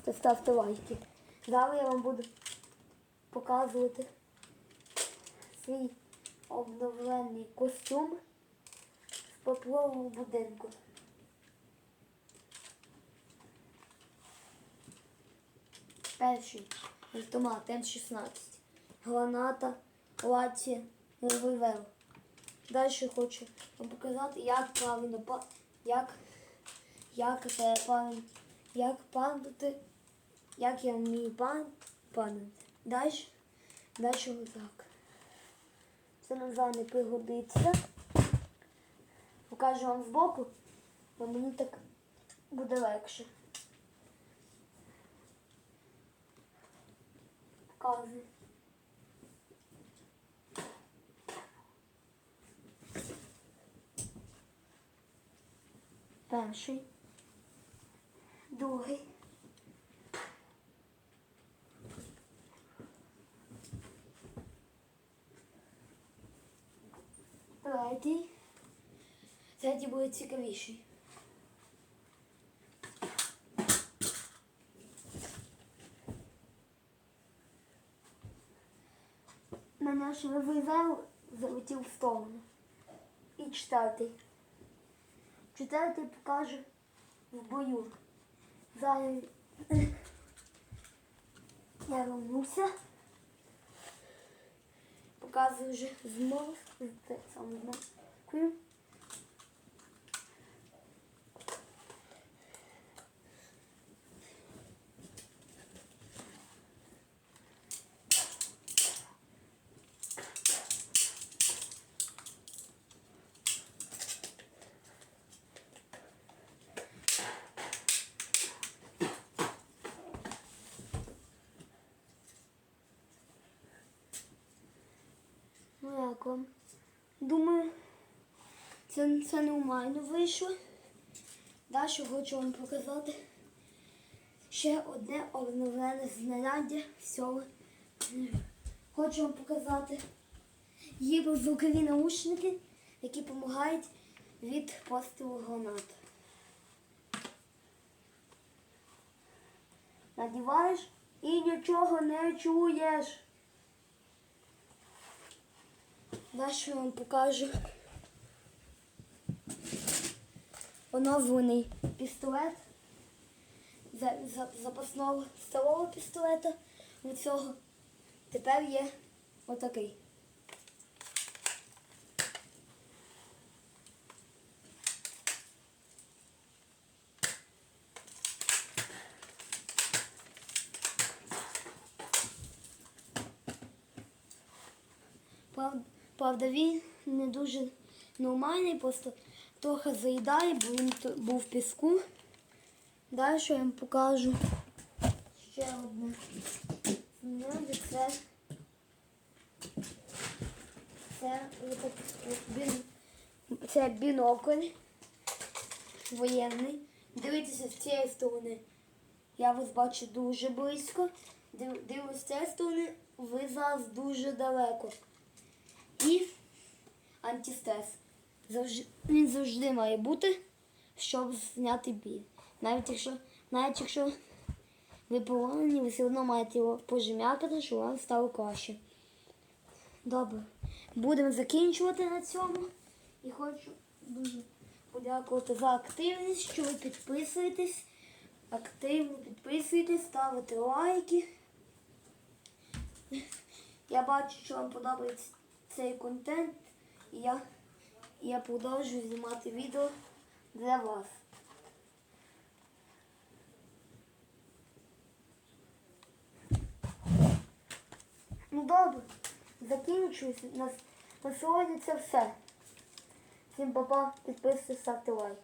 просто ставте лайки. Зараз я вам буду показувати свій обновлений костюм з паперового будинку. Перший автомат М16, граната, лаці, револьвер. Далі хочу вам показати, як правильно як, як правильно, як падати, як я вмію пан, падати. Далі, далі отак. Це назад не пригодиться. Покажу вам збоку, бо мені так буде легше. Показую. Перший. Другий. Третій. Третій буде цікавіший. Мене ж револьвер залетів в сторону. І четвертий. Четвертий покаже в бою. Зараз я вернуся. Показую вже знову. Це саме знову. Ну як вам? Думаю, це, це нормально вийшло. Далі хочу вам показати ще одне обновлене знаряддя всього. Хочу вам показати гіброзвукові наушники, які допомагають від пострілу гранат. Надіваєш і нічого не чуєш. Далі я вам покажу оновлений пістолет за, за, запасного старого пістолета у цього. Тепер є отакий. Правда, правда, він не дуже нормальний, просто трохи заїдає, бо він був в піску. Далі я вам покажу ще одне. Це, це, це бінокль воєнний. Дивіться з цієї сторони. Я вас бачу дуже близько. Див- Дивлюсь з цієї сторони, ви зараз дуже далеко. Антистрес. Завжди, він завжди має бути, щоб зняти біль. Навіть якщо, навіть якщо ви поранені, ви все одно маєте його пожмякати, щоб вам стало краще. Добре. Будемо закінчувати на цьому. І хочу дуже подякувати за активність, що ви підписуєтесь. Активно підписуєтесь, ставите лайки. Я бачу, що вам подобається цей контент, і я, я продовжую знімати відео для вас. Ну добре, закінчуюсь. На, на сьогодні це все. Всім папа, підписуйтесь, ставте лайк.